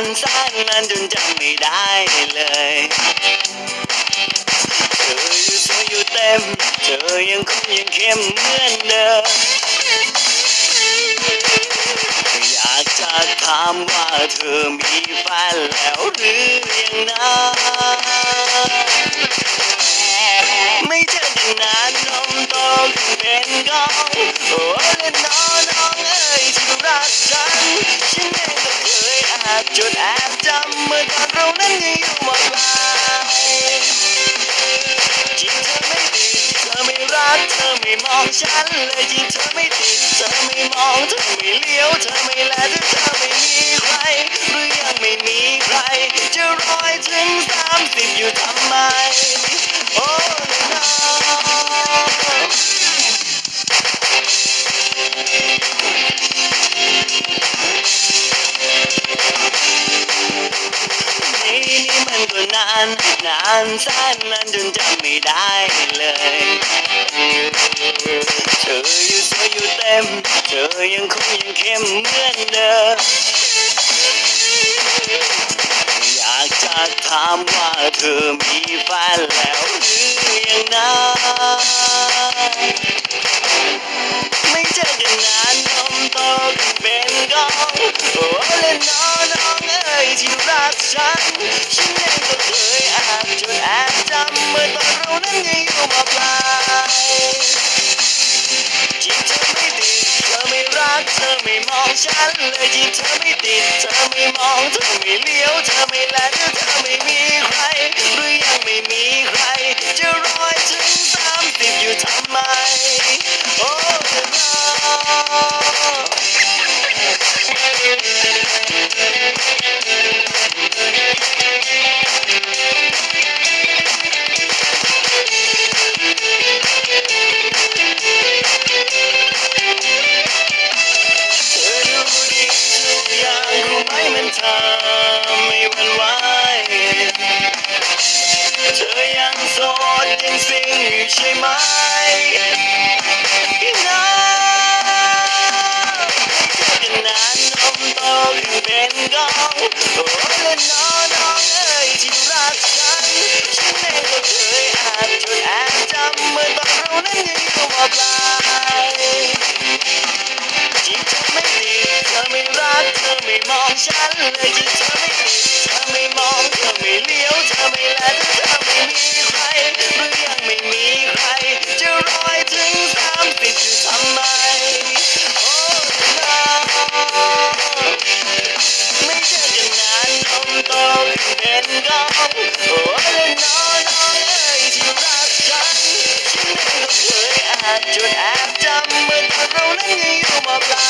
านนั้นจนจำไม่ได้เลยเธออยู่สวยอยู่เต็ม เธอยังคงยังเข้มเหมือนเดิมอยากจะถามว่าเธอมีแฟนแล้วหรือยังนะไม่เจอกันนานนมโตขึ้นเป็นกองโอ้และน้องน้อง ยแอบจดแอบจำเมื่อตอนเรานั้นยังอยู่มปลายจริงเธอไม่ดีเธอไม่รักเธอไม่มองฉันเลยจริงเธอไม่ติดเธอไม่มองเธอไม่เลี้ยวเธอไม่แลแต่เธอไม่มีใครหรือยังไม่มีใครจะรอให้ถึงสามสิบอยู่ทำไมโอ้ นานนานแสนนานจนจำไม่ได้เลยเธออยู่สวยอยู่เต็ม เธอยังคงยังเข้มเหมือนเดิมอยากจะถามว่าเธอมีแฟนแล้วหรือยังนะไม่เจอกันนานนมโตขึ้นเป็นกองโอ้และน้องน้องเอ้ยที่รักฉัน ไม่มองฉันเลยจริงเธอไม่ติด เธอไม่มอง เธอไม่เลี้ยว เธอไม่แลเธอไม่มีใครหรือ สดยังซิงอยู่ใช่ไหมพี่น้องไม่เจอกันนานนมโตขึ้นเป็นกองโอ้และน้องน้องเอ้ยที่รักฉันฉันเองก็เคยอบจดแอบจำเมื่อตอนเรานั้นยังอยู่มาปลายจริงเธอไม่ดีเธอไม่รักเธอไม่มองฉันเลยจริงเธอไม่ดีเธอไม่มองเธอไม่เลี้ยวเธอไม่แลเธอ จดแอบจำเมื่อตอนเรานั้นยังอยู่มาปลา